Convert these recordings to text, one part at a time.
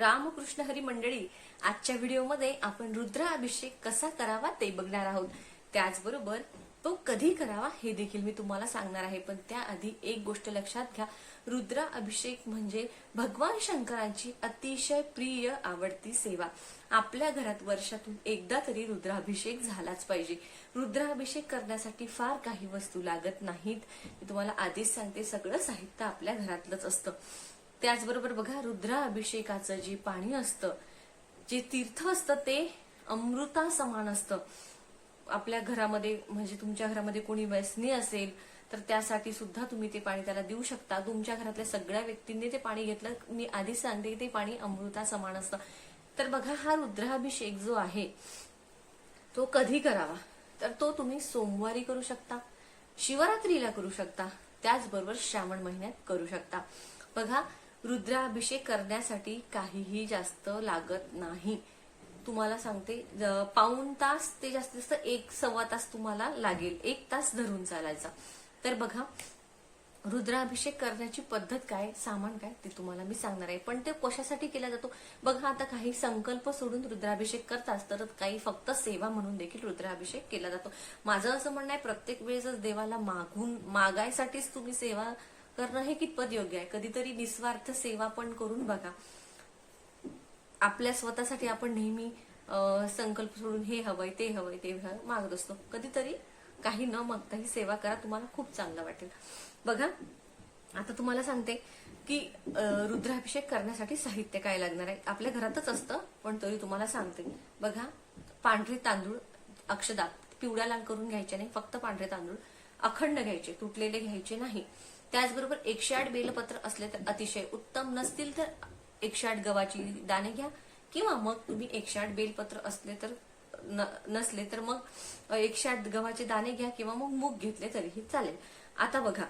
रामकृष्ण हरी मंडळी आजच्या व्हिडिओमध्ये आपण रुद्राभिषेक कसा करावा ते बघणार आहोत. त्याचबरोबर तो कधी करावा हे देखील मी तुम्हाला सांगणार आहे. पण त्याआधी एक गोष्ट लक्षात घ्या. रुद्राभिषेक म्हणजे भगवान शंकरांची अतिशय प्रिय आवडती सेवा. आपल्या घरात वर्षातून एकदा तरी रुद्राभिषेक झालाच पाहिजे. रुद्राभिषेक करण्यासाठी फार काही वस्तू लागत नाहीत. मी तुम्हाला आधीच सांगते सगळं साहित्य आपल्या घरातलंच असतं. त्याचबरोबर बघा रुद्राभिषेकाचं जे पाणी असतं जे तीर्थ असतं ते अमृता समान असतं. आपल्या घरामध्ये म्हणजे तुमच्या घरामध्ये कोणी व्यसनी असेल तर त्यासाठी सुद्धा तुम्ही ते पाणी त्याला देऊ शकता. तुमच्या घरातल्या सगळ्या व्यक्तींनी ते पाणी घेतलं. मी आधीच सांगते ते पाणी अमृता समान असतं. तर बघा हा रुद्राभिषेक जो आहे तो कधी करावा? तर तो तुम्ही सोमवारी करू शकता शिवरात्रीला करू शकता त्याचबरोबर श्रावण महिन्यात करू शकता. बघा रुद्राभिषेक करण्यासाठी काहीही जास्त लागत नाही. तुम्हाला सांगते पाऊन पाऊण तास ते जास्तीत जास्त एक सव्वा तास तुम्हाला लागेल. एक तास धरून चालायचा. तर बघा रुद्राभिषेक करण्याची पद्धत काय सामान काय ते तुम्हाला मी सांगणार आहे. पण ते कशासाठी केला जातो? बघा आता काही संकल्प सोडून रुद्राभिषेक करतात तर काही फक्त सेवा म्हणून देखील रुद्राभिषेक केला जातो. माझं असं म्हणणं आहे प्रत्येक वेळेसच देवाला मागून मागायसाठीच तुम्ही सेवा करणं हे कितपत योग्य आहे? कधीतरी निस्वार्थ सेवा पण करून बघा. आपल्या स्वतःसाठी आपण नेहमी संकल्प सोडून हे हवंय ते हवंय ते मागत असतो. कधीतरी काही न मागता ही सेवा करा तुम्हाला खूप चांगलं वाटेल. बघा आता तुम्हाला सांगते की रुद्राभिषेक करण्यासाठी साहित्य काय लागणार आहे? आपल्या घरातच असतं पण तरी तुम्हाला सांगते. बघा पांढरे तांदूळ अक्षदा पिवळ्या लाल करून घ्यायचे नाही फक्त पांढरे तांदूळ अखंड घ्यायचे तुटलेले घ्यायचे नाही. त्याचबरोबर एकशे आठ बेलपत्र असले तर अतिशय उत्तम नसतील तर एकशे आठ गव्हाची दाणे घ्या. किंवा मग तुम्ही एकशे आठ बेलपत्र असले तर नसले तर मग एकशे आठ गव्हाचे दाणे घ्या किंवा मग मूग घेतले तरीही चालेल. आता बघा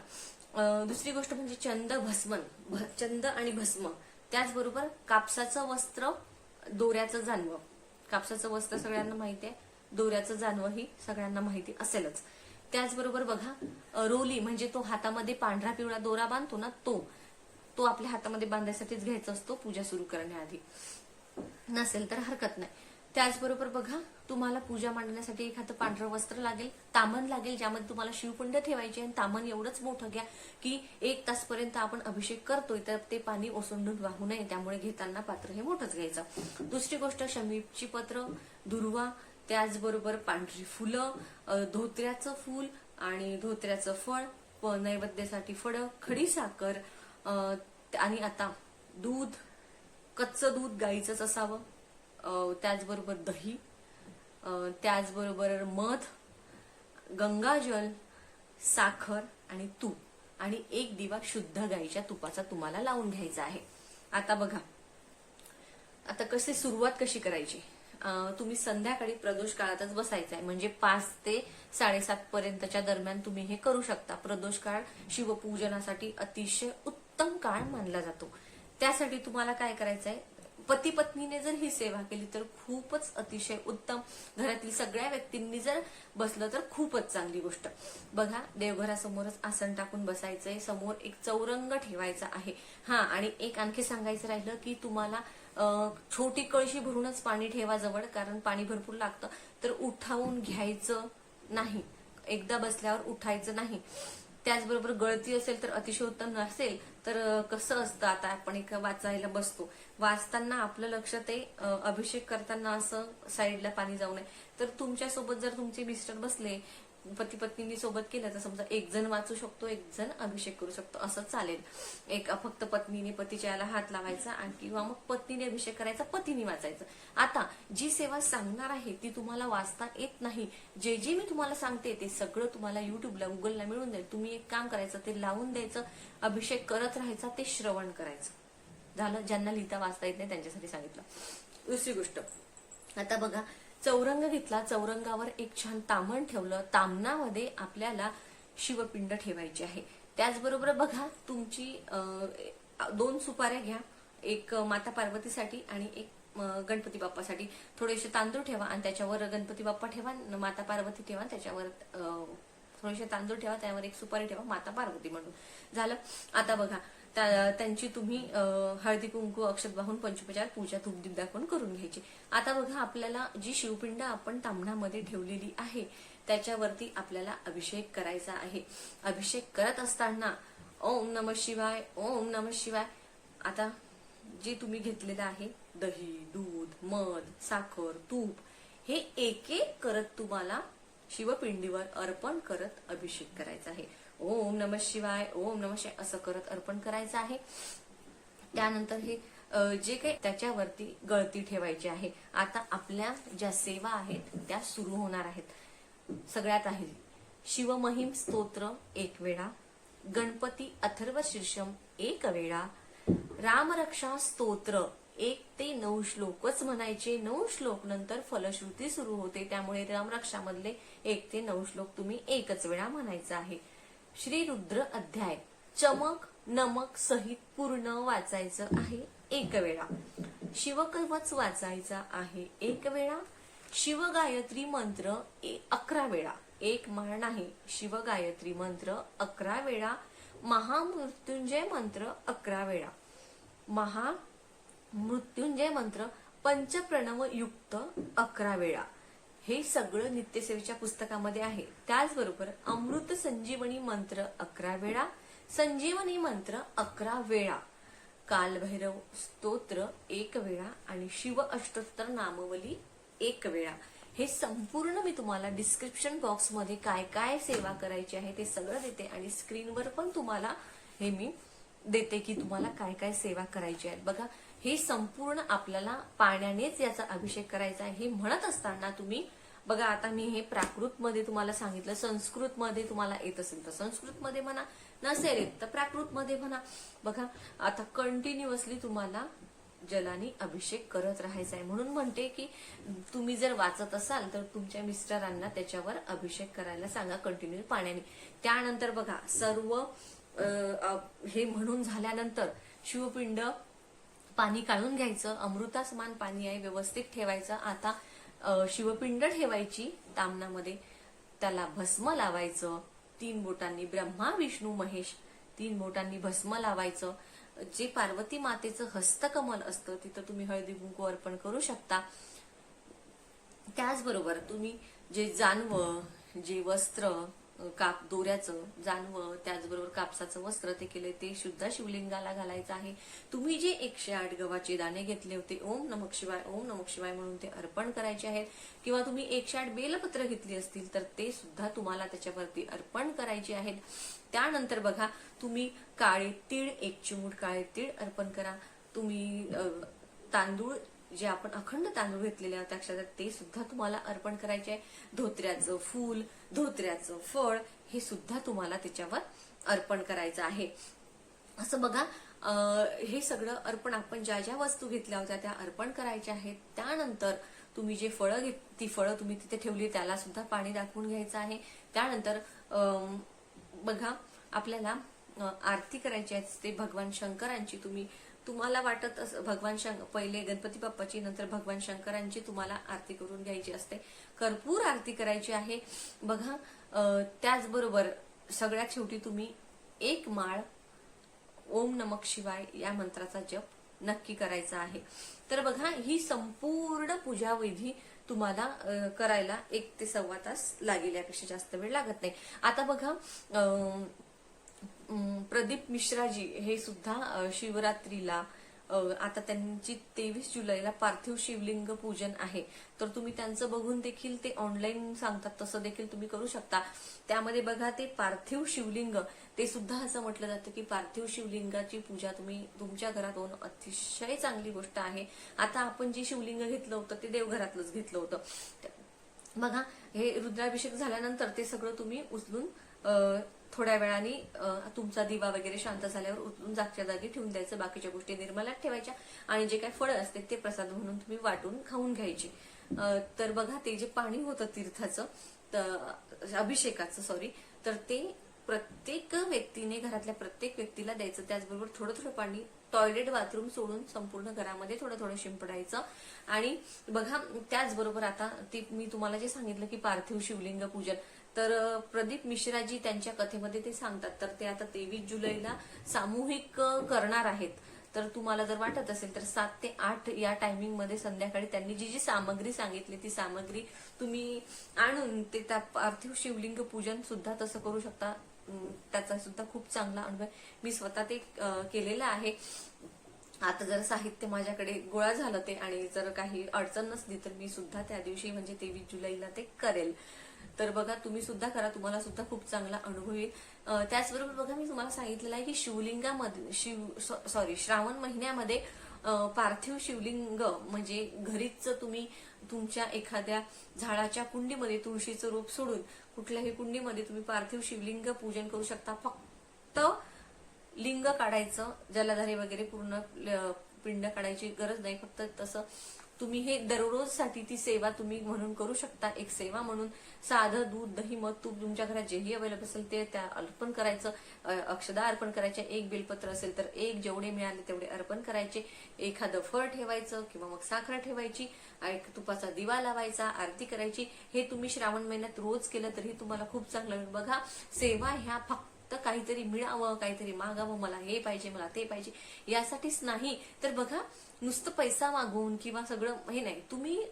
दुसरी गोष्ट म्हणजे चंद भस्मन चंद आणि भस्म. त्याचबरोबर कापसाचं वस्त्र दोऱ्याचं जानवं कापसाचं वस्त्र सगळ्यांना माहिती आहे. दोऱ्याचं जानवं ही सगळ्यांना माहिती असेलच. त्याचबरोबर बघा रोली म्हणजे तो हातामध्ये पांढरा पिवळा दोरा बांधतो ना तो. तो आपल्या हातामध्ये बांधायसाठीच घ्यायचा असतो पूजा सुरू करण्याआधी. नसेल तर हरकत नाही. त्याचबरोबर बघा तुम्हाला पूजा मांडण्यासाठी एखादं पांढरं वस्त्र लागेल तामण लागेल ज्यामध्ये तुम्हाला शिवकुंड ठेवायचे आणि तामण एवढंच मोठं घ्या की एक तासपर्यंत आपण अभिषेक करतोय तर ते पाणी ओसंडून वाहू नये. त्यामुळे घेताना पात्र हे मोठंच घ्यायचं. दुसरी गोष्ट शमीची पत्र दुर्वा त्याचबरोबर पांढरी फुलं धोत्र्याचं फूल आणि धोत्र्याचं फळ प- नैवेद्यासाठी फळं खडी साखर आणि आता दूध कच्चं दूध गाईचंच असावं. त्याचबरोबर दही त्याचबरोबर मध गंगाजल साखर आणि तूप. आणि एक दिवा शुद्ध गाईच्या तुपाचा तुम्हाला लावून घ्यायचा आहे. आता बघा. आता कसे सुरुवात कशी करायची? तुम्ही संध्याकाळी प्रदोष काळातच बसायचं आहे म्हणजे पाच ते साडेसात पर्यंतच्या दरम्यान तुम्ही हे करू शकता. प्रदोष काळ शिवपूजनासाठी अतिशय उत्तम काळ मानला जातो. त्यासाठी तुम्हाला काय करायचं आहे पती पत्नीने जर ही सेवा केली तर खूपच अतिशय उत्तम. घरातील सगळ्या व्यक्तींनी जर बसलं तर खूपच चांगली गोष्ट. बघा देवघरासमोरच आसन टाकून बसायचंय. समोर एक चौरंग ठेवायचा आहे. हा आणि एक आणखी सांगायचं राहिलं की तुम्हाला छोटी कळशी भरूनच पाणी ठेवा जवळ कारण पाणी भरपूर लागतं. तर उठावून घ्यायचं नाही. एकदा बसल्यावर उठायचं नाही. त्याचबरोबर गळती असेल तर अतिशय उत्तम नसेल तर कसं असतं आता आपण एक वाचायला बसतो. वाचताना आपलं लक्ष ते अभिषेक करताना असं साईडला पाणी जाऊ नये. तर तुमच्यासोबत जर तुमचे मिस्टर बसले पती पत्नींनी सोबत केलं तर समजा एक जण वाचू शकतो एक जण अभिषेक करू शकतो. असं चालेल. एक फक्त पत्नीने पतीच्या याला हात लावायचा आणि किंवा मग पत्नीने अभिषेक करायचा पतीने वाचायचं. आता जी सेवा सांगणार आहे ती तुम्हाला वाचता येत नाही. जे जे मी तुम्हाला सांगते ते सगळं तुम्हाला युट्यूबला गुगलला मिळून जाईल. तुम्ही एक काम करायचं ते लावून द्यायचं अभिषेक करत राहायचा ते श्रवण करायचं. झालं? ज्यांना लिहिता वाचता येत नाही त्यांच्यासाठी सांगितलं. दुसरी गोष्ट. आता बघा चौरंग घेतला. चौरंगावर एक छान तामण ठेवलं. तामणामध्ये आपल्याला शिवपिंड ठेवायची आहे. त्याचबरोबर बघा तुमची दोन सुपाऱ्या घ्या. एक माता पार्वतीसाठी आणि एक गणपती बाप्पासाठी. थोडेसे तांदूळ ठेवा आणि त्याच्यावर गणपती बाप्पा ठेवा. न माता पार्वती ठेवा त्याच्यावर थोडेसे तांदूळ ठेवा. त्यावर एक सुपारी ठेवा. माता पार्वती म्हणून. झालं? आता बघा. त्यांची तुम्ही हळदी कुंकू अक्षत वाहून पंचोपचार पूजा धूपदीप दाखवून करून घ्यायची. आता बघा आपल्याला जी शिवपिंड आपण तांबणामध्ये ठेवलेली आहे त्याच्यावरती आपल्याला अभिषेक करायचा आहे. अभिषेक करत असताना ओम नम शिवाय ओम नम शिवाय आता जे तुम्ही घेतलेलं आहे दही दूध मध साखर तूप हे एक एक करत तुम्हाला शिवपिंडीवर अर्पण करत अभिषेक करायचा आहे. ओम नम शिवाय ओम नम शिवाय असं करत अर्पण करायचं आहे. त्यानंतर हे जे काही त्याच्यावरती गळती ठेवायची आहे आता आपल्या ज्या सेवा आहेत त्या सुरू होणार आहेत. सगळ्यात आहे शिवमहिम स्तोत्र एक वेळा गणपती अथर्व शीर्षम एक वेळा रामरक्षा स्तोत्र एक ते नऊ श्लोकच म्हणायचे. नऊ श्लोक नंतर फलश्रुती सुरू होते त्यामुळे रामरक्षामधले एक ते नऊ श्लोक तुम्ही एकच वेळा म्हणायचा आहे. श्री रुद्र अध्याय. चमक नमक सहित पूर्ण वाचायचं आहे एक वेळा शिवकवच वाचायचा आहे एक वेळा शिवगायत्री मंत्र ए- अकरा वेळा. एक माळ नाही शिवगायत्री मंत्र अकरा वेळा. महामृत्युंजय मंत्र अकरा वेळा. महा मृत्युंजय मंत्र पंचप्रणव युक्त अकरा वेळा. हे सगळं नित्यसेवेच्या पुस्तकामध्ये आहे. त्याचबरोबर अमृत संजीवनी मंत्र अकरा वेळा संजीवनी मंत्र अकरा वेळा कालभैरव स्तोत्र एक वेळा आणि शिव अष्टोत्तर नामवली एक वेळा. हे संपूर्ण मी तुम्हाला डिस्क्रिप्शन बॉक्समध्ये काय काय सेवा करायची आहे ते सगळं देते आणि स्क्रीनवर पण तुम्हाला हे मी देते की तुम्हाला काय काय सेवा करायची आहेत बघा हे संपूर्ण आपल्याला पाण्यानेच याचा अभिषेक करायचा आहे हे म्हणत असताना तुम्ही बघा आता मी हे प्राकृत मध्ये तुम्हाला सांगितलं संस्कृत मध्ये तुम्हाला येत असेल तर संस्कृत मध्ये म्हणा नसेल येत तर प्राकृत मध्ये म्हणा. बघा आता कंटिन्युअसली तुम्हाला जलाने अभिषेक करत राहायचा आहे. म्हणून म्हणते की तुम्ही जर वाचत असाल तर तुमच्या मिस्टरांना त्याच्यावर अभिषेक करायला सांगा कंटिन्यू पाण्याने. त्यानंतर बघा सर्व हे म्हणून झाल्यानंतर शिवपिंड पाणी काढून घ्यायचं अमृतासमान पाणी आहे व्यवस्थित ठेवायचं. आता शिवपिंड ठेवायची तामनामध्ये. त्याला भस्म लावायचं. तीन बोटांनी ब्रह्मा विष्णू महेश. तीन बोटांनी भस्म लावायचं. जे पार्वती मातेचं हस्तकमल असतं तिथं तुम्ही हळदी कुंकू अर्पण करू शकता. त्याचबरोबर तुम्ही जे जानवं जे वस्त्र काप दोऱ्याचं जानवं त्याचबरोबर कापसाचं वस्त्र ते केले ते सुद्धा शिवलिंगाला घालायचं आहे. तुम्ही जे एकशे आठ गव्हाचे दाणे घेतले होते ओम नमक शिवाय ओम नमक शिवाय म्हणून ते अर्पण करायचे आहेत किंवा तुम्ही एकशे आठ बेलपत्र घेतली असतील तर ते सुद्धा तुम्हाला त्याच्यावरती अर्पण करायचे आहेत. त्यानंतर बघा तुम्ही काळे तीळ एक चिमूट काळे तीळ अर्पण करा. तुम्ही तांदूळ जे आपण अखंड तांदूळ घेतलेले आहेत अक्षरात ते सुद्धा तुम्हाला अर्पण करायचे आहे. धोत्र्याचं फूल धोत्र्याचं फळ हे सुद्धा तुम्हाला त्याच्यावर अर्पण करायचं आहे. असं बघा हे सगळं अर्पण आपण ज्या ज्या वस्तू घेतल्या होत्या त्या अर्पण करायच्या आहेत. त्यानंतर तुम्ही जे फळं घेत ती फळं तुम्ही तिथे ठेवली त्याला सुद्धा पाणी दाखवून घ्यायचं आहे. त्यानंतर बघा आपल्याला आरती करायची असते भगवान शंकरांची तुम्ही तुम्हाला वाटत असं भगवान शंकर पहिले गणपती बाप्पाची नंतर भगवान शंकरांची तुम्हाला आरती करून घ्यायची असते. कर्पूर आरती करायची आहे. बघा त्याचबरोबर सगळ्यात शेवटी तुम्ही एक माळ ओम नमक शिवाय या मंत्राचा जप नक्की करायचा आहे. तर बघा ही संपूर्ण पूजा विधी तुम्हाला करायला एक ते सव्वा तास लागेल यापेक्षा जास्त वेळ लागत नाही. आता बघा प्रदीप मिश्राजी हे सुद्धा शिवरात्रीला आता त्यांची तेवीस जुलैला पार्थिव शिवलिंग पूजन आहे. तर तुम्ही त्यांचं बघून देखील ते ऑनलाईन सांगतात तसं देखील तुम्ही करू शकता. त्यामध्ये बघा ते पार्थिव शिवलिंग ते सुद्धा असं म्हटलं जातं की पार्थिव शिवलिंगाची पूजा तुम्ही तुमच्या घरात होणं अतिशय चांगली गोष्ट आहे. आता आपण जे शिवलिंग घेतलं होतं ते देवघरातलंच घेतलं होतं. बघा हे रुद्राभिषेक झाल्यानंतर ते सगळं तुम्ही उचलून थोड्या वेळाने तुमचा दिवा वगैरे शांत झाल्यावर उचलून जागच्या जागी ठेवून द्यायचं. बाकीच्या गोष्टी निर्मलात ठेवायच्या. आणि जे काही फळं असते ते प्रसाद म्हणून तुम्ही वाटून खाऊन घ्यायचे. तर बघा ते जे पाणी होतं तीर्थाचं अभिषेकाचं सॉरी तर ते प्रत्येक व्यक्तीने घरातल्या प्रत्येक व्यक्तीला द्यायचं. त्याचबरोबर थोडं थोडं पाणी टॉयलेट बाथरूम सोडून संपूर्ण घरामध्ये थोडं थोडं शिंपडायचं. आणि बघा त्याचबरोबर आता ते मी तुम्हाला जे सांगितलं की पार्थिव शिवलिंग पूजन तर प्रदीप मिश्राजी त्यांच्या कथेमध्ये ते सांगतात. तर ते आता तेवीस जुलैला सामूहिक करणार आहेत. तर तुम्हाला जर वाटत असेल तर सात ते आठ या टायमिंगमध्ये संध्याकाळी त्यांनी जी जी सामग्री सांगितली ती सामग्री तुम्ही आणून ते त्या पार्थिव शिवलिंग पूजन सुद्धा तसं करू शकता. त्याचा सुद्धा खूप चांगला अनुभव आहे. मी स्वतः ते केलेला केलेलं आहे. आता जर साहित्य माझ्याकडे गोळा झालं ते आणि जर काही अडचण नसली तर मी सुद्धा त्या दिवशी म्हणजे तेवीस जुलैला ते करेल. तर बघा तुम्ही सुद्धा करा. तुम्हाला सुद्धा खूप चांगला अनुभव येईल. त्याचबरोबर बघा मी तुम्हाला सांगितलेलं आहे की शिवलिंगामध्ये शिव सॉरी श्रावण महिन्यामध्ये पार्थिव शिवलिंग म्हणजे घरीच तुम्ही तुमच्या एखाद्या झाडाच्या कुंडीमध्ये तुळशीचं रोप सोडून कुठल्याही कुंडीमध्ये तुम्ही पार्थिव शिवलिंग पूजन करू शकता. फक्त लिंग काढायचं जलाधारे वगैरे पूर्ण पिंड काढायची गरज नाही. फक्त तसं तुम्ही हे दररोजसाठी ती सेवा तुम्ही म्हणून करू शकता. एक सेवा म्हणून साधं दूध दही मध तूप तुमच्या घरात जेही अवेलेबल असेल ते त्या अर्पण करायचं. अक्षदा अर्पण करायचे एक बेलपत्र असेल तर एक जेवढे मिळाले तेवढे अर्पण करायचे. एखादं फळ ठेवायचं किंवा मग साखर ठेवायची. एक तुपाचा दिवा लावायचा आरती करायची. हे तुम्ही श्रावण महिन्यात रोज केलं तरी तुम्हाला खूप चांगलं होईल. बघा सेवा ह्या फक्त फक्त काहीतरी मिळावं काहीतरी मागावं मला हे पाहिजे मला ते पाहिजे यासाठीच नाही. तर बघा नुसतं पैसा मागून किंवा सगळं हे नाही. तुम्ही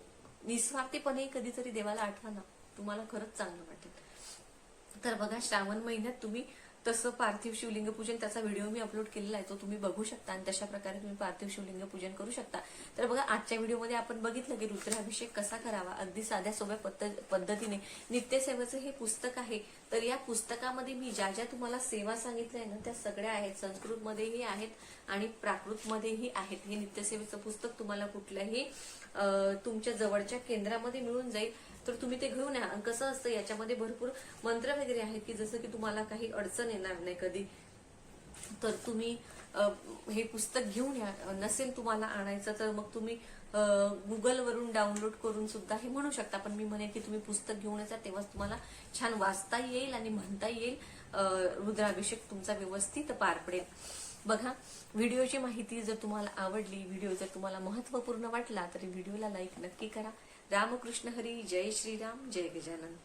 निस्वार्थीपणे कधीतरी देवाला आठवा ना. तुम्हाला खरंच चांगलं वाटेल. तर बघा श्रावण महिन्यात तुम्ही तसं पार्थिव शिवलिंग पूजन त्याचा व्हिडिओ मी अपलोड केलेला आहे तो तुम्ही बघू शकता आणि तशा प्रकारे तुम्ही पार्थिव शिवलिंग पूजन करू शकता. तर बघा आजच्या व्हिडिओमध्ये आपण बघितलं की रुद्राभिषेक कसा करावा अगदी साध्या सोप्या पद्ध- पद्धतीने. नित्यसेवेचं हे पुस्तक आहे. तर या पुस्तकामध्ये मी ज्या ज्या तुम्हाला सेवा सांगितल्या आहे ना त्या सगळ्या आहेत. संस्कृतमध्येही आहेत आणि प्राकृतमध्येही आहेत. हे नित्यसेवेचं पुस्तक तुम्हाला कुठल्याही तुमच्या जवळच्या केंद्रामध्ये मिळून जाईल. तर तुम्ही ते घेऊन या. आणि कसं असतं याच्यामध्ये भरपूर मंत्र वगैरे आहेत की जसं की तुम्हाला काही अडचण येणार नाही कधी तर तुम्ही हे पुस्तक घेऊन या. नसेल तुम्हाला आणायचं तर मग तुम्ही गुगलवरून डाउनलोड करून सुद्धा हे म्हणू शकता. पण मी म्हणेन की तुम्ही पुस्तक घेऊन याचा तेव्हाच तुम्हाला छान वाचता येईल आणि म्हणता येईल. रुद्राभिषेक तुमचा व्यवस्थित पार पडेल. बघा व्हिडिओची माहिती जर तुम्हाला आवडली व्हिडिओ जर तुम्हाला महत्त्वपूर्ण वाटला तर व्हिडिओला लाईक नक्की करा. रामकृष्ण हरी जय श्रीराम जय गजानन.